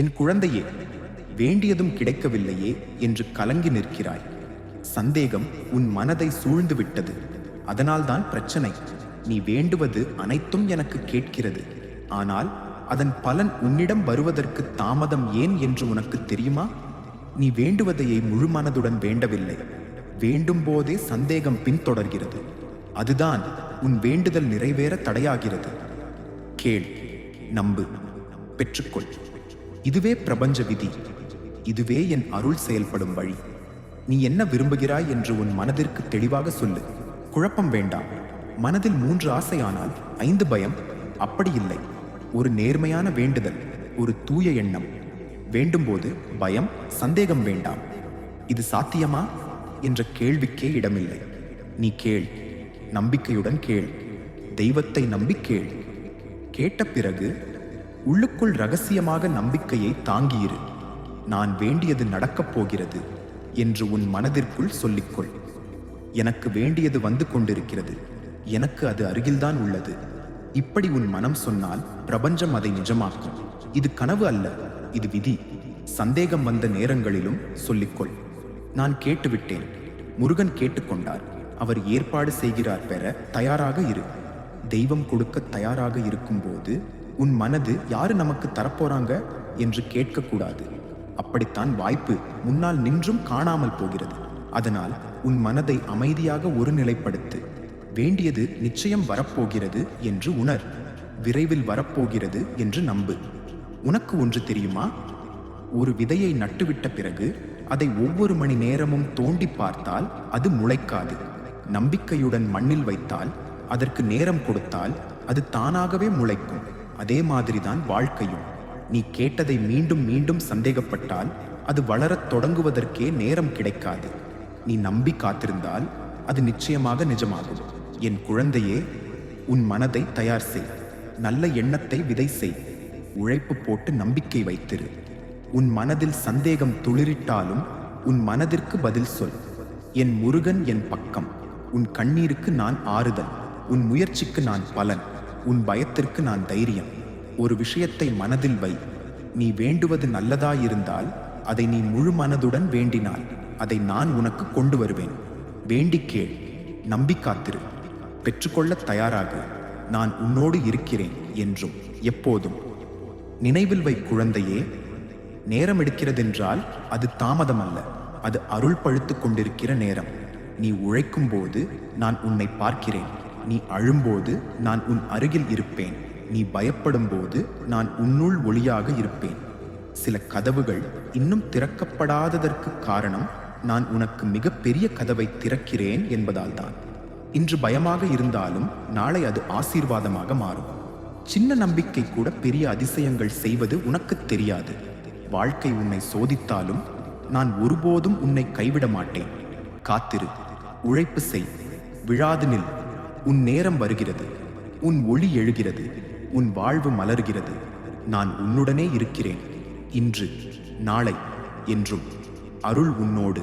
என் குழந்தையே வேண்டியதும் கிடைக்கவில்லையே என்று கலங்கி நிற்கிறாய். சந்தேகம் உன் மனதை சூழ்ந்து விட்டது அதனால்தான் பிரச்சனை. நீ வேண்டுவது அனைத்தும் எனக்கு கேட்கிறது. ஆனால் அதன் பலன் உன்னிடம் வருவதற்கு தாமதம் ஏன் என்று உனக்கு தெரியுமா? நீ வேண்டுவதையை முழு மனதுடன் வேண்டவில்லை. வேண்டும் போதே சந்தேகம் பின்தொடர்கிறது. அதுதான் உன் வேண்டுதல் நிறைவேற தடையாகிறது. கேள் நம்பு பெற்றுக்கொள். இதுவே பிரபஞ்ச விதி. இதுவே என் அருள் செயல்படும் வழி. நீ என்ன விரும்புகிறாய் என்று உன் மனதிற்கு தெளிவாக சொல்லு. குழப்பம் வேண்டாம். மனதில் மூன்று ஆசையானால் ஐந்து பயம் அப்படி இல்லை. ஒரு நேர்மையான வேண்டுதல் ஒரு தூய எண்ணம். வேண்டும்போது பயம் சந்தேகம் வேண்டாம். இது சாத்தியமா? என்ற கேள்விக்கே இடமில்லை. நீ கேள். நம்பிக்கையுடன் கேள். தெய்வத்தை நம்பி கேள். கேட்ட பிறகு உள்ளுக்குள் ரகசியமாக நம்பிக்கையை தாங்கியிரு. நான் வேண்டியது நடக்கப் போகிறது என்று உன் மனதிற்குள் சொல்லிக்கொள். எனக்கு வேண்டியது வந்து கொண்டிருக்கிறது. எனக்கு அது அருகில்தான் உள்ளது. இப்படி உன் மனம் சொன்னால் பிரபஞ்சம் அதை நிஜமாக்கும். இது கனவு அல்ல இது விதி. சந்தேகம் வந்த நேரங்களிலும் சொல்லிக்கொள். நான் கேட்டுவிட்டேன். முருகன் கேட்டுக்கொண்டார். அவர் ஏற்பாடு செய்கிறார் பெற தயாராக இரு. தெய்வம் கொடுக்க தயாராக இருக்கும்போது உன் மனது யாரு நமக்கு தரப்போறாங்க என்று கேட்கக்கூடாது. அப்படித்தான் வாய்ப்பு முன்னால் நின்றும் காணாமல் போகிறது. அதனால் உன் மனதை அமைதியாக ஒருநிலைப்படுத்து. வேண்டியது நிச்சயம் வரப்போகிறது என்று உணர். விரைவில் வரப்போகிறது என்று நம்பு. உனக்கு ஒன்று தெரியுமா? ஒரு விதையை நட்டுவிட்ட பிறகு அதை ஒவ்வொரு மணி நேரமும் தோண்டி பார்த்தால் அது முளைக்காது. நம்பிக்கையுடன் மண்ணில் வைத்தால் அதற்கு நேரம் கொடுத்தால் அது தானாகவே முளைக்கும். அதே மாதிரிதான் வாழ்க்கையும். நீ கேட்டதை மீண்டும் மீண்டும் சந்தேகப்பட்டால் அது வளரத் தொடங்குவதற்கே நேரம் கிடைக்காது. நீ நம்பி காத்திருந்தால் அது நிச்சயமாக நிஜமாகும். என் குழந்தையே உன் மனதை தயார் செய். நல்ல எண்ணத்தை விதை செய். உழைப்பு போட்டு நம்பிக்கை வைத்திரு. உன் மனதில் சந்தேகம் துளிரிட்டாலும் உன் மனதிற்கு பதில் சொல். என் முருகன் என் பக்கம். உன் கண்ணீருக்கு நான் ஆறுதல். உன் முயற்சிக்கு நான் பலன். உன் பயத்திற்கு நான் தைரியம். ஒரு விஷயத்தை மனதில் வை. நீ வேண்டுவது நல்லதாயிருந்தால் அதை நீ முழு மனதுடன் வேண்டினால் அதை நான் உனக்கு கொண்டு வருவேன். வேண்டிக் கேள் நம்பி காத்திரு. பெற்றுக்கொள்ள தயாராக. நான் உன்னோடு இருக்கிறேன் என்றும் எப்போதும். நினைவில் வை குழந்தையே. நேரம் எடுக்கிறதென்றால் அது தாமதம் அல்ல அது அருள் பழுத்துக் கொண்டிருக்கிற நேரம். நீ உழைக்கும் போது நான் உன்னை பார்க்கிறேன். நீ அழும்போது நான் உன் அருகில் இருப்பேன். நீ பயப்படும் போது நான் உன்னுள் ஒளியாக இருப்பேன். சில கதவுகள் இன்னும் திறக்கப்படாததற்கு காரணம் நான் உனக்கு மிக பெரிய கதவை திறக்கிறேன் என்பதால்தான். இன்று பயமாக இருந்தாலும் நாளை அது ஆசீர்வாதமாக மாறும். சின்ன நம்பிக்கை கூட பெரிய அதிசயங்கள் செய்வது உனக்கு தெரியாது. வாழ்க்கை உன்னை சோதித்தாலும் நான் ஒருபோதும் உன்னை கைவிட மாட்டேன். காத்திரு உழைப்பு செய். விழாது நில். உன் நேரம் வருகிறது. உன் ஒளி எழுகிறது. உன் வாழ்வு மலர்கிறது. நான் உன்னுடனே இருக்கிறேன். இன்று நாளை என்றும் அருள் உன்னோடு.